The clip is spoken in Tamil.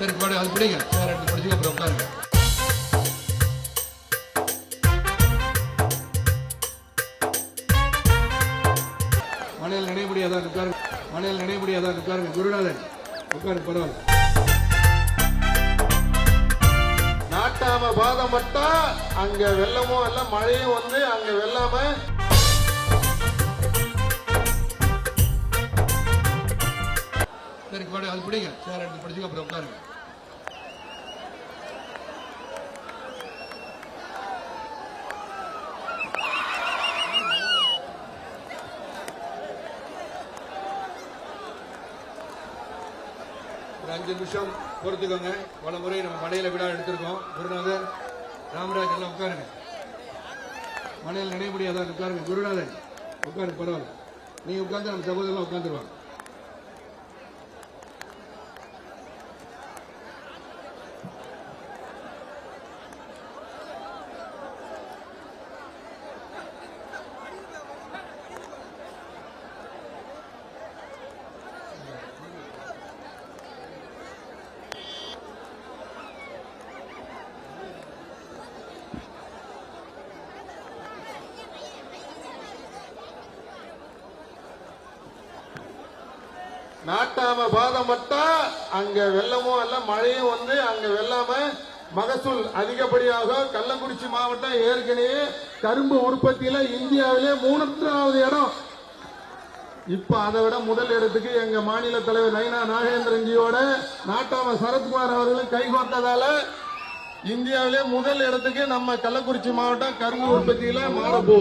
சரி பாடு அது பிடிங்க. சேர் எடுத்து பிடிச்சி அப்புறம் உட்காருங்க. மனையில் நினைவுபடியாதான் உட்காருங்க. மனையில் நினைவுபடியாதான் உட்காருங்க. குருநாதன் உட்காருங்க பரவாயில்ல. நாட்டாம பாதம் பட்டா அங்க வெள்ளமும் இல்ல மழையும் வந்து அங்க வெள்ளாம சரி அது பிடிங்க. சேர் எடுத்து பிடிச்சி அப்புறம் உட்காருங்க. ஒரு அஞ்சு நிமிஷம் பொறுத்துக்கோங்க. பல முறை நம்ம மலையில விழா எடுத்திருக்கோம். குருநாதர் ராமராஜ் எல்லாம் உட்காருங்க. மனையில் நினைவுபடியாதான் உட்காருங்க. குருநாதன் உட்காருங்க பரவாயில்ல. நீங்க உட்காந்து நம்ம சகோதரலாம் உட்காந்துருவாங்க நாட்டாம பாதம் பட்டா அங்க வெள்ளமும் அல்ல மழையும் வந்து அங்க வெள்ளாம மகசூல் அதிகப்படியாக கள்ளக்குறிச்சி மாவட்டம் ஏற்கனவே கரும்பு உற்பத்தியில இந்தியாவிலே மூணாவது இடம். இப்ப அதை விட முதல் இடத்துக்கு எங்க மாநில தலைவர் நைனா நாகேந்திரன்ஜியோட நாட்டாம சரத்குமார் அவர்களும் கைகோர்த்ததால இந்தியாவிலே முதல் இடத்துக்கு நம்ம கள்ளக்குறிச்சி மாவட்டம் கரும்பு உற்பத்தியில மாறப்போகுது